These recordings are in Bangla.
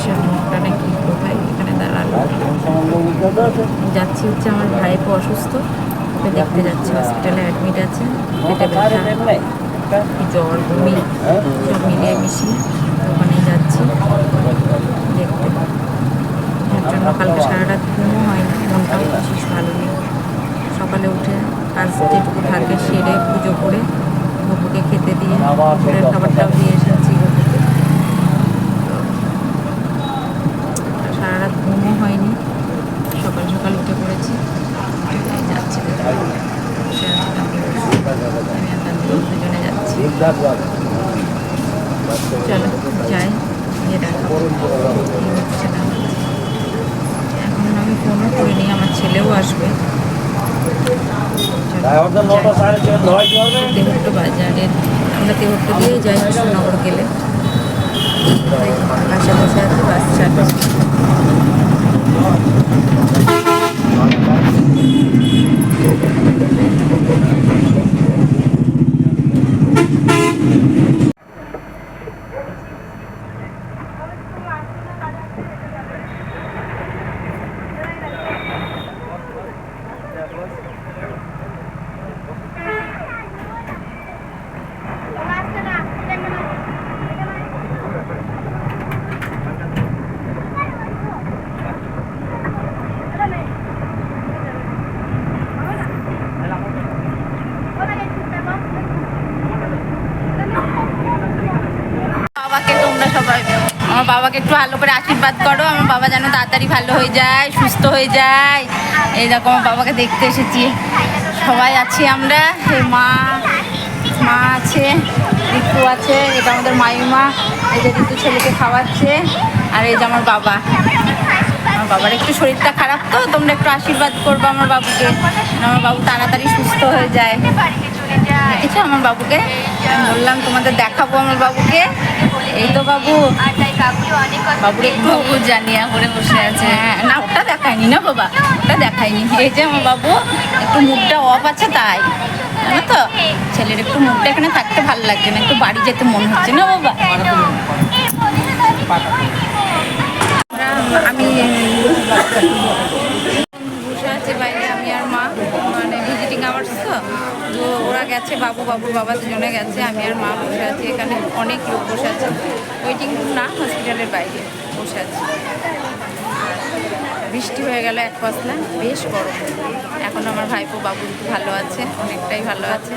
অফিসের মোড়টা নাকি কোথায়? এখানে দাঁড়াল। যাচ্ছি হচ্ছে আমার ভাইপো অসুস্থ। ওকে দেখতে যাচ্ছি। হসপিটালে অ্যাডমিট আছে। পেটে ব্যথা। জ্বর, বমি, সব মিলিয়ে মিশিয়ে ওখানে যাচ্ছি। দেখতে। এর জন্য কালকে সারা রাত ঘুমও হয়নি। মনটাও বিশেষ ভালো নেই। সকালে উঠে কাজ যেটুকু থাকে সেরে পুজো করে গপুকে খেতে দিয়ে খাবারটাও দিয়ে এসেছি গপুকে তো সারা রাত ঘুমও হয়নি সকাল সকাল উঠে পড়েছি এই যাচ্ছি বসে আছি কান্দি আমি আর কান্দি দুজনে যাচ্ছি চলো যাই গিয়ে দেখাবো কি হচ্ছে না হচ্ছে। এখন আমি ফোনও করিনি আমার ছেলেও আসবে তেহট্ট বাজারে আমরা তেহট্ট দিয়ে যাই কৃষ্ণনগর গেলে তাই বাসে বসে আছি বাস চালাচ্ছি বাবাকে তোমরা সবাই আমার বাবাকে একটু ভালো করে আশীর্বাদ করো। আমার বাবা যেন তাড়াতাড়ি ভালো হয়ে যায়, সুস্থ হয়ে যায়। এই দেখো, আমার বাবাকে দেখতে এসেছি। সবাই আছি আমরা। মা মা আছে ঋতু আছে, এটা আমাদের মাইমা, এই যে ঋতু ছেলেকে খাওয়াচ্ছে, আর এই যে আমার বাবা। আমার বাবার একটু শরীরটা খারাপ তো, তোমরা একটু আশীর্বাদ করব আমার বাবুকে। আমার বাবু তাড়াতাড়ি সুস্থ হয়ে যায়। দেখেছ আমার বাবুকে? বললাম, তোমাদের দেখাবো আমার বাবুকে। এই তো বাবু। বাবুর একটু জানিয়া করে বসে আছে। হ্যাঁ না ওটা দেখায়নি না বাবা? ওটা দেখায়নি। এই যে আমার বাবু একটু মুখটা অফ আছে তাই। জানো তো? ছেলের একটু মুখটা এখানে থাকতে ভালো লাগছে না একটু বাড়ি যেতে মন হচ্ছে না বাবা? আমি বসে আছে বাইরে আমি আর মা মানে ভিজিটিং আওয়ার্স তো তো ওরা গেছে, বাবু বাবু, বাবা দুজনে গেছে, আমি আর মা বসে আছি, এখানে অনেক লোক বসে আছে। ওয়েটিং রুম না হসপিটালের বাইরে বসে আছি। বৃষ্টি হয়ে গেল এক পাশলা বেশ গরম। এখন আমার ভাইপো, বাবু ভালো আছে, অনেকটাই ভালো আছে।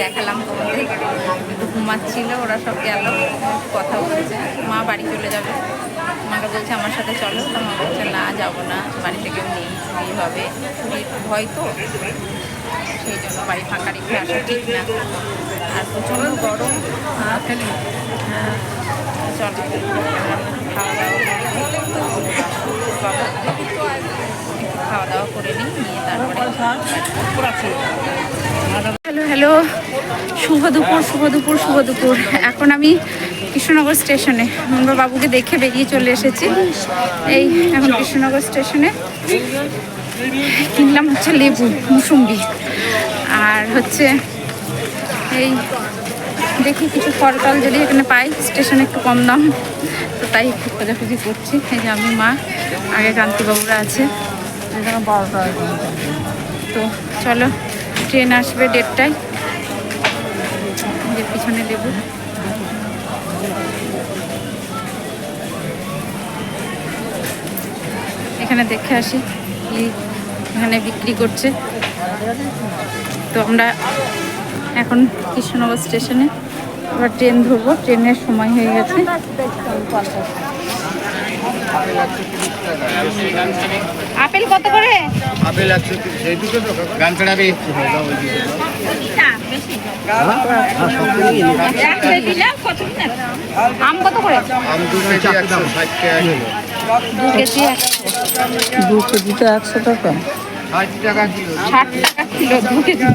দেখালাম তোমাদের, একটু ঘুমাচ্ছিল, ওরা সব গেল, কথা বলছে। মা বাড়ি চলে যাবে। মাকে বলছে, আমার সাথে চলো। তো মা বলছে, না, যাব না, বাড়িতে কেউ নেই হবে। চুরির ভয় তো সেই জন্য বাড়ি ফাঁকা রেখে আসা ঠিক না। আর প্রচণ্ড গরম। হ্যাঁ চলো খাওয়া দাওয়া খাওয়া দাওয়া করে নিই নিয়ে তারপরে হ্যালো হ্যালো। শুভ দুপুর শুভ দুপুর শুভ দুপুর। এখন আমি কৃষ্ণনগর স্টেশনে। আমরা বাবুকে দেখে বেরিয়ে চলে এসেছি। এই এখন কৃষ্ণনগর স্টেশনে। কিনলাম হচ্ছে লেবু, মুসুম্বি। আর হচ্ছে এই দেখি কিছু ফল টল যদি এখানে পাই, স্টেশনে একটু কম দাম। তো তাই একটু খোঁজাখুঁজি করছি। এই যে আমি, মা, আগে কান্তিবাবুরা আছে। তো চলো, ট্রেন আসবে দেড়টায়। যে পিছনে লেবু। এখানে দেখে আসি এখানে বিক্রি করছে। তো আমরা এখন কৃষ্ণনগর স্টেশনে আবার ট্রেন ধরবো। ট্রেনের সময় হয়ে গেছে। আপেল কত করে? আপেল একশো দুটো তো গান চড়াবে আম কত করে? আম দু কেজি একশো ষাট টাকা দু কেজি দু কেজিতে একশো টাকা। ষাট টাকা কিলো দু কেজি।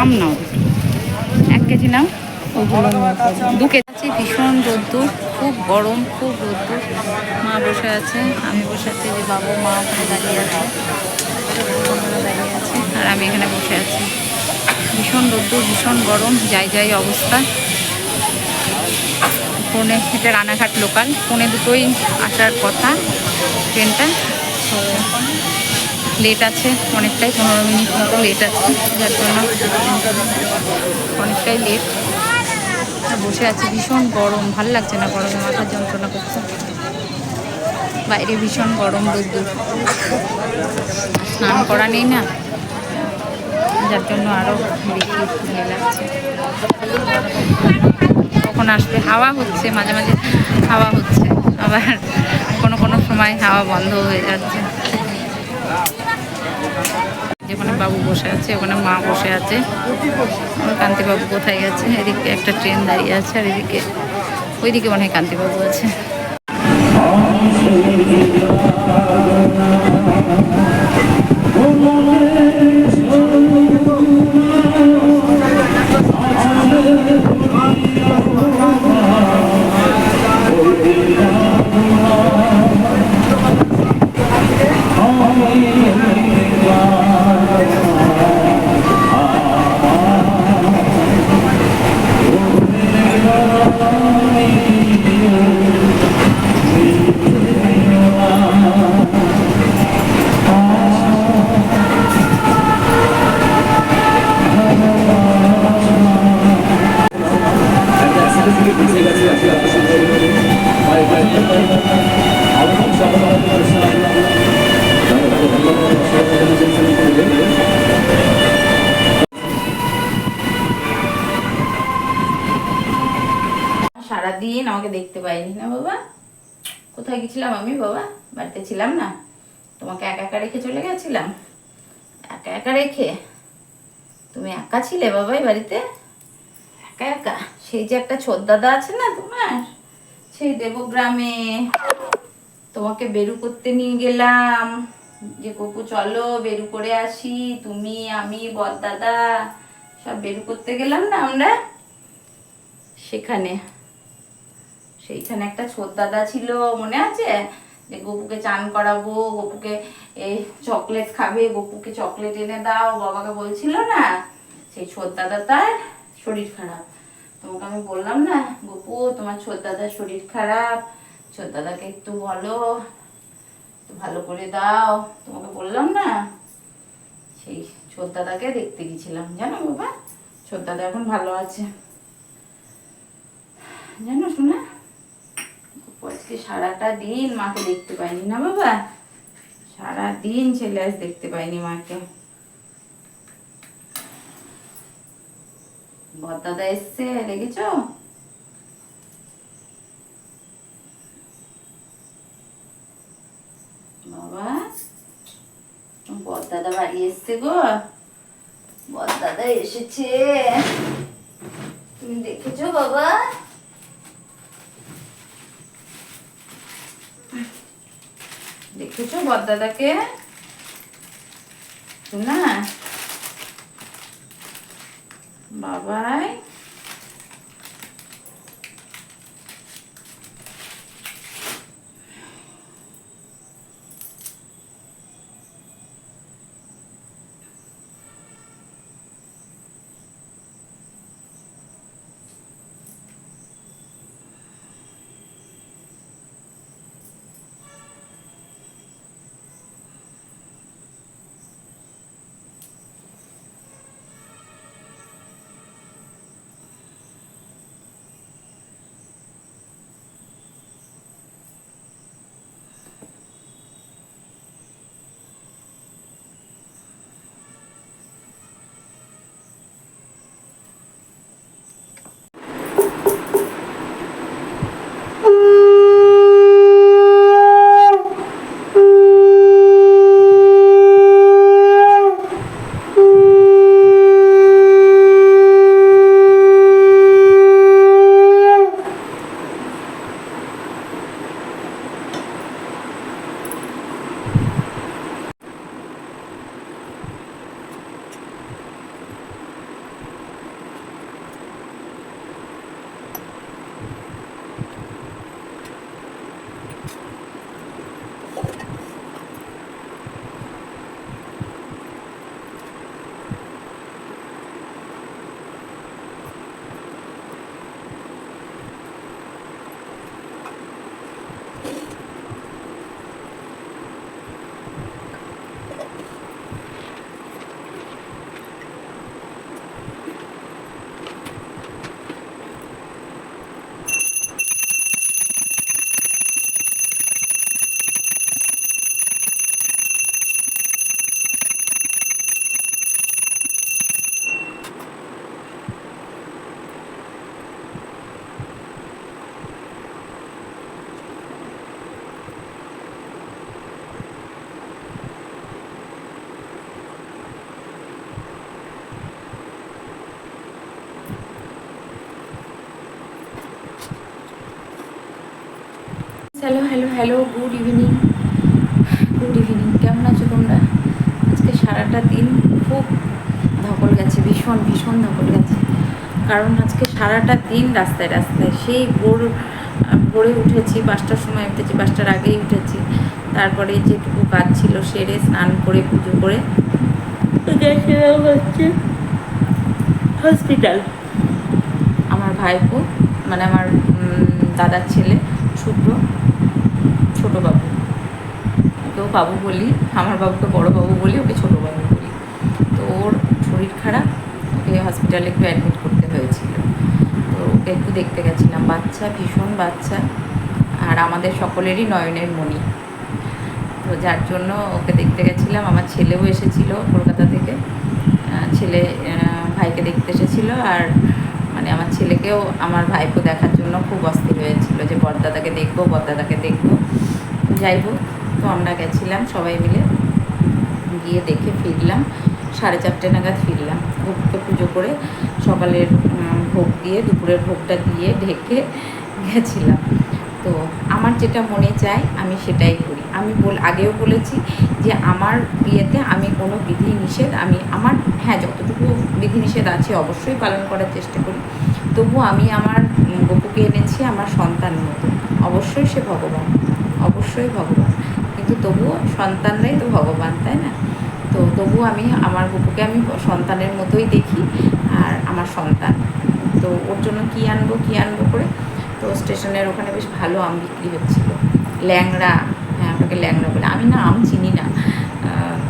আম নাও। এক কেজি নাও। দুকে আছে ভীষণ রোদ্দুর খুব গরম খুব রোদ্দুর। মা বসে আছে আমি বসে আছি যে বাবু মা ওখানে দাঁড়িয়ে আছে দাঁড়িয়ে আছে। আর আমি এখানে বসে আছি। ভীষণ রোদ্দুর ভীষণ গরম যাই যাই অবস্থা। ফোনে এটা রানাঘাট লোকাল ফোনে দুটোই আসার কথা, ট্রেনটা। তো লেট আছে, অনেকটাই, পনেরো মিনিট মতো লেট আছে, যার জন্য অনেকটাই লেট বসে আছে, ভীষণ গরম, ভালো লাগছে না গরমে, মাথার যন্ত্রণা করছে। বাইরে ভীষণ গরম, রোদ্দুর। স্নান করা নেই না, যার জন্য আরও বেশি লাগছে। কখন আসবে হাওয়া হচ্ছে, মাঝে মাঝে হাওয়া হচ্ছে। আবার কোনো কোনো সময় হাওয়া বন্ধ হয়ে যাচ্ছে। যেখানে বাবু বসে আছে, ওখানে মা বসে আছে। কান্তিবাবু কোথায় গেছে? এদিকে একটা ট্রেন দাঁড়িয়ে আছে, আর এদিকে, ওইদিকে মনে হয় কান্তিবাবু আছে। সারাদিন আমাকে দেখতে পাইনি না বাবা। কোথায় গেছিলাম আমি বাবা? বাড়িতে ছিলাম না। তোমাকে একা একা রেখে চলে গেছিলাম। একা একা রেখে? তুমি একা ছিলে বাবাই বাড়িতে? একা একা? সেই যে একটা দাদা আছে না তোমার? সেই দেবগ্রামে। তোমাকে বেরু করতে নিয়ে গেলাম। যে গপু চলো বেরু করে আসি। তুমি, আমি, বরদাদা, সব বেরু করতে গেলাম না আমরা? সেখানে। সেইখানে একটা ছোট দাদা ছিল, মনে আছে? যে গপুকে চান করাবো, গপুকে চকলেট খাবে, গপুকে চকলেট এনে দাও, বাবাকে বলছিল না? সেই ছোট দাদা তার শরীর খারাপ। তোমাকে আমি বললাম না, গপু, তোমার ছোট দাদার শরীর খারাপ, ছোট দাদাকে একটু বলো ভালো করে দাও, তোমাকে বললাম না? সেই ছোট দাদাকে দেখতে গেছিলাম, জানো বাবা? ছোট দাদা এখন ভালো আছে। জানো শোনা আজকে সারাটা দিন মাকে দেখতে পাইনি না বাবা? সারা দিন ছেলে আজ দেখতে পাইনি মাকে। বরদাদা এসছে দেখেছ বাবা, বরদাদা বাড়ি এসছে গো। বরদাদা এসেছে। তুমি দেখেছ বাবা? দেখেছ বদদাদাকে? না। Babai. Hello hello good evening good evening কেমন আছো তোমরা? আজকে সারাটা দিন খুব ধকল গেছে ভীষণ ভীষণ ধকল গেছে। কারণ আজকে সারাটা দিন রাস্তায় রাস্তায়। সেই ভোর ভোরে উঠেছি পাঁচটার সময় উঠেছি পাঁচটার আগেই উঠেছি। তারপরে যেটুকু কাজ ছিল সেরে স্নান করে পুজো করে গেছিলাম হচ্ছে হসপিটাল আমার ভাইপো মানে আমার দাদার ছেলে শুভ্র। ছোট বাবু। ওকেও বাবু বলি, আমার বাবুকে বড় বাবু বলি, ওকে ছোট বাবু বলি। তো ওর শরীর খারাপ, ওকে হসপিটালে একটু অ্যাডমিট করতে হয়েছিল। তো ওকে একটু দেখতে গেছিলাম। বাচ্চা, ভীষণ বাচ্চা, আর আমাদের সকলেরই নয়নের মণি। তো যার জন্য ওকে দেখতে গেছিলাম। আমার ছেলেও এসেছিল কলকাতা থেকে। ছেলে ভাইকে দেখতে এসেছিল। আর মানে আমার ছেলেকেও আমার ভাইপো দেখার জন্য খুব অস্থির হয়েছিল যে বরদাদাকে দেখব বরদাদাকে দেখব। যাই হোক, তো আমরা গেছিলাম সবাই মিলে। গিয়ে দেখে ফিরলাম, সাড়ে চারটে নাগাদ ফিরলাম। ভোগকে পুজো করে সকালের ভোগ দিয়ে, দুপুরের ভোগটা দিয়ে ঢেকে গেছিলাম। তো আমার যেটা মনে চায়, আমি সেটাই করি। আমি বল, আগেও বলেছি যে আমার বিয়েতে আমি কোনো বিধি নিষেধ আমি আমার হ্যাঁ যতটুকু বিধি নিষেধ আছে অবশ্যই পালন করার চেষ্টা করি। তবু আমি আমার গপুকে এনেছি আমার সন্তান মতো। অবশ্যই সে ভগবান, অবশ্যই ভগবান। কিন্তু তবুও সন্তানরাই তো ভগবান, তাই না? তো তবুও আমি আমার গপুকে আমি সন্তানের মতোই দেখি আর আমার সন্তান। তো ওর জন্য কী আনব কী আনব করে? তো স্টেশনের ওখানে বেশ ভালো আম বিক্রি হচ্ছিল। ল্যাংড়া ওটাকে ল্যাংড়া বলে। আমি না আম চিনি না।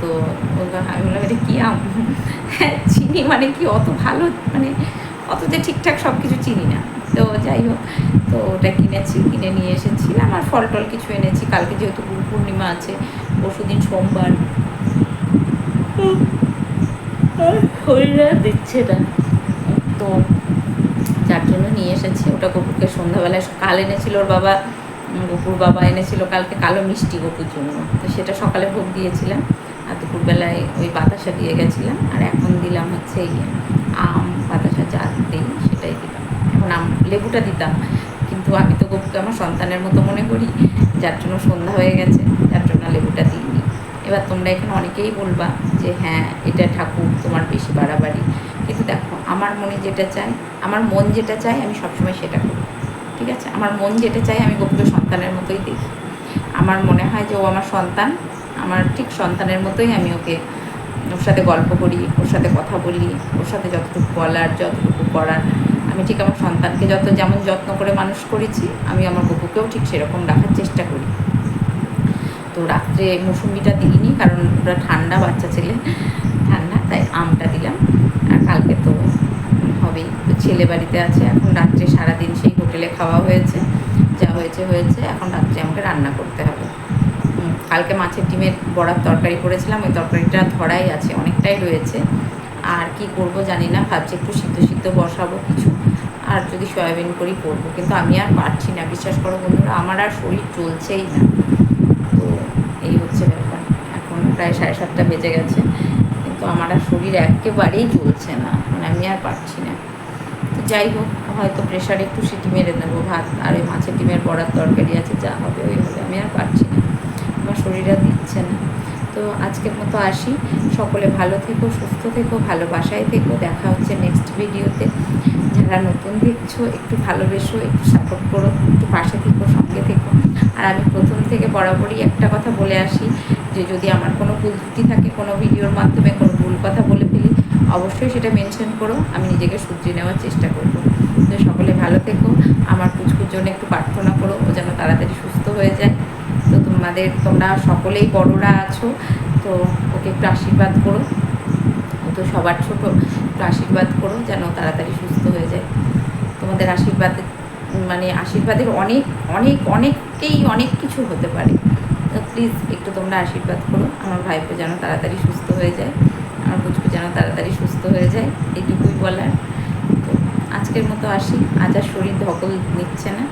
তো আমি বললাম এটা কী আম? চিনি মানে কি অত ভালো? মানে অত যে ঠিকঠাক সব কিছু চিনি না। তো যাই হোক তো ওটা কিনেছি কিনে নিয়ে এসেছিলাম আর ফল টল কিছু এনেছি। কালকে যেহেতু গুরু পূর্ণিমা আছে পরশু দিন সোমবার। শরীরে দিচ্ছে না। তো যার জন্য নিয়ে এসেছি। ওটা গপুরকে সন্ধ্যাবেলায় কাল এনেছিল ওর বাবা। গপুর বাবা এনেছিল কালকে কালো মিষ্টি গপুর জন্য। তো সেটা সকালে ভোগ দিয়েছিলাম আর দুপুরবেলায় ওই বাতাসা দিয়ে গেছিলাম। আর এখন দিলাম হচ্ছে এই আম, বাতাসা যা দিই সেটাই দিলাম। এখন আম, লেবুটা দিতাম। কিন্তু আমি তো গপুকে আমার সন্তানের মতো মনে করি। যার জন্য সন্ধ্যা হয়ে গেছে, যার জন্য লেবুটা দিইনি। এবার তোমরা এখানে অনেকেই বলবা যে হ্যাঁ এটা ঠাকুর, তোমার বেশি বাড়াবাড়ি। কিন্তু দেখো, আমার মনে যেটা চায় আমার মন যেটা চায়, আমি সবসময় সেটা করি। ঠিক আছে? আমার মন যেটা চায় আমি গপুকে সন্তানের মতোই দেখি। আমার মনে হয় যে ও আমার সন্তান, আমার ঠিক সন্তানের মতোই আমি ওকে ওর সাথে গল্প করি, ওর সাথে কথা বলি, ওর সাথে যতটুকু বলার, যতটুকু করার। আমি ঠিক আমার সন্তানকে যত যেমন যত্ন করে মানুষ করেছি, আমি আমার গপুকেও ঠিক সেরকম রাখার চেষ্টা করি। তো রাত্রে মৌসুমিটা দিইনি, কারণ ওরা ঠান্ডা, বাচ্চা ছেলে ঠান্ডা, তাই আমটা দিলাম। আর কালকে তো হবেই। তো ছেলে বাড়িতে আছে, এখন রাত্রে সারাদিন সেই হোটেলে খাওয়া হয়েছে, যা হয়েছে হয়েছে। এখন রাত্রে আমাকে রান্না করতে হবে। কালকে মাছের ডিমের বড়ার তরকারি করেছিলাম। ওই তরকারিটা ধরাই আছে, অনেকটাই রয়েছে। আর কি করব জানি না, ভাবছি একটু সিদ্ধ সিদ্ধ বসাবো কিছু। আর যদি সয়াবিন করি করব, কিন্তু আমি আর পারছি না। বিশ্বাস করো বন্ধুরা, আমার আর শরীর চলছেই না। তো এই হচ্ছে ব্যাপার। এখন প্রায় সাড়ে সাতটা বেজে গেছে, কিন্তু আমার আর শরীর একেবারেই চলছে না। মানে আমি আর পারছি না। তো যাই হোক হয়তো প্রেশারে একটু সিটি মেরে নেব ভাত আর ওই মাছের ডিমের বড়ার তরকারি আছে, যা হবে ওই হবে আমি আর পারছি না। আমার শরীর আর দিচ্ছে না। তো আজকের মতো আসি। সকলে ভালো থেকো, সুস্থ থেকো, ভালোবাসায় থেকো। দেখা হচ্ছে নেক্সট ভিডিওতে যারা নতুন দেখছ, একটু ভালোবেসো, একটু সাপোর্ট করো, একটু পাশে থেকো, সঙ্গে থেকো। আর আমি প্রথম থেকে বরাবরই একটা কথা বলে আসি, যে যদি আমার কোনো ভুল ত্রুটি থাকে কোনো ভিডিওর মাধ্যমে, কোনো ভুল কথা বলে ফেলি, অবশ্যই সেটা মেনশন করো। আমি নিজেকে শুধরে নেওয়ার চেষ্টা করব। তো সকলে ভালো থেকো। আমার পুচকুর জন্য একটু প্রার্থনা করো, ও যেন তাড়াতাড়ি সুস্থ হয়ে যায়। তো তোমাদের, তোমরা সকলেই বড়রা আছো, তো ওকে একটু আশীর্বাদ করো। তো সবার ছোট, একটু আশীর্বাদ করো যেন তাড়াতাড়ি সুস্থ হয়ে যায়। তোমাদের আশীর্বাদ মানে আশীর্বাদের অনেক অনেক, অনেককেই অনেক কিছু হতে পারে। তো প্লিজ একটু তোমরা আশীর্বাদ করো, আমার ভাইপো যেন তাড়াতাড়ি সুস্থ হয়ে যায়, আমার পুচকু যেন তাড়াতাড়ি সুস্থ হয়ে যায় এইটুকুই বলার। আজকের মতো আসি। আজ আর শরীর ধকল নিচ্ছে না।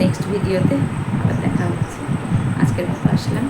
নেক্সট ভিডিওতে আবার দেখা হচ্ছে। আজকের মতো আসলাম।